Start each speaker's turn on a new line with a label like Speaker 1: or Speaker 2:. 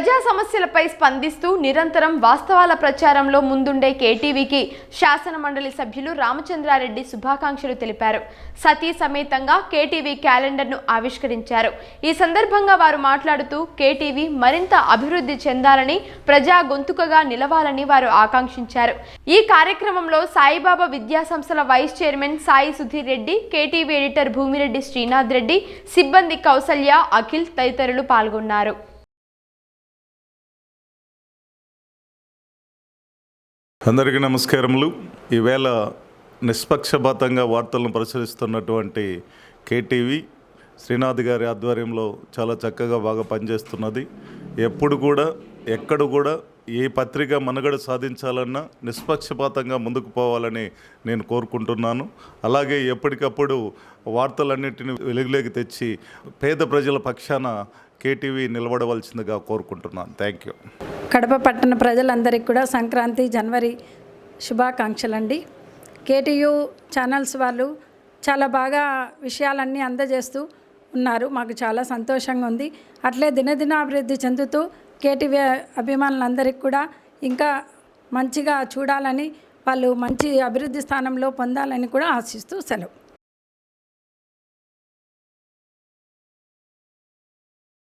Speaker 1: ప్రజా సమస్యలపై స్పందిస్తూ నిరంతరం వాస్తవాల ప్రచారంలో ముందుండే కేటీవీకి శాసన మండలి సభ్యులు రామచంద్రారెడ్డి శుభాకాంక్షలు తెలిపారు. సతీ సమేతంగా కేటీవీ క్యాలెండర్ను ఆవిష్కరించారు. ఈ సందర్భంగా వారు మాట్లాడుతూ కేటీవీ మరింత అభివృద్ధి చెందాలని ప్రజా గొంతుకగా నిలవాలని వారు ఆకాంక్షించారు. ఈ కార్యక్రమంలో సాయిబాబా విద్యా సంస్థల vice chairman Sai Sudheer Reddy KTV editor Bhoomireddy Srinath Reddy సిబ్బంది కౌసల్య అఖిల్ తదితరులు పాల్గొన్నారు.
Speaker 2: అందరికీ నమస్కారములు. ఈవేళ నిష్పక్షపాతంగా వార్తలను ప్రచురిస్తున్నటువంటి కేటీవీ శ్రీనాథ్ గారి ఆధ్వర్యంలో చాలా చక్కగా బాగా పనిచేస్తున్నది. ఎప్పుడు కూడా ఎక్కడ కూడా ఏ పత్రిక మనుగడ సాధించాలన్నా నిష్పక్షపాతంగా ముందుకు పోవాలని నేను కోరుకుంటున్నాను. అలాగే ఎప్పటికప్పుడు వార్తలన్నింటినీ వెలుగులోకి తెచ్చి పేద ప్రజల పక్షాన కేటీవీ నిలబడవలసిందిగా కోరుకుంటున్నాను. థ్యాంక్ యూ
Speaker 3: కడప పట్టణ ప్రజలందరికీ కూడా సంక్రాంతి జనవరి శుభాకాంక్షలండి. కేటీయూ ఛానల్స్ వాళ్ళు చాలా బాగా విషయాలన్నీ అందజేస్తూ ఉన్నారు. మాకు చాలా సంతోషంగా ఉంది. అట్లే దినదిన అభివృద్ధి చెందుతూ కేటీవీ అభిమానులందరికీ కూడా ఇంకా మంచిగా చూడాలని వాళ్ళు మంచి అభివృద్ధి స్థానంలో పొందాలని కూడా ఆశిస్తూ సెలవు.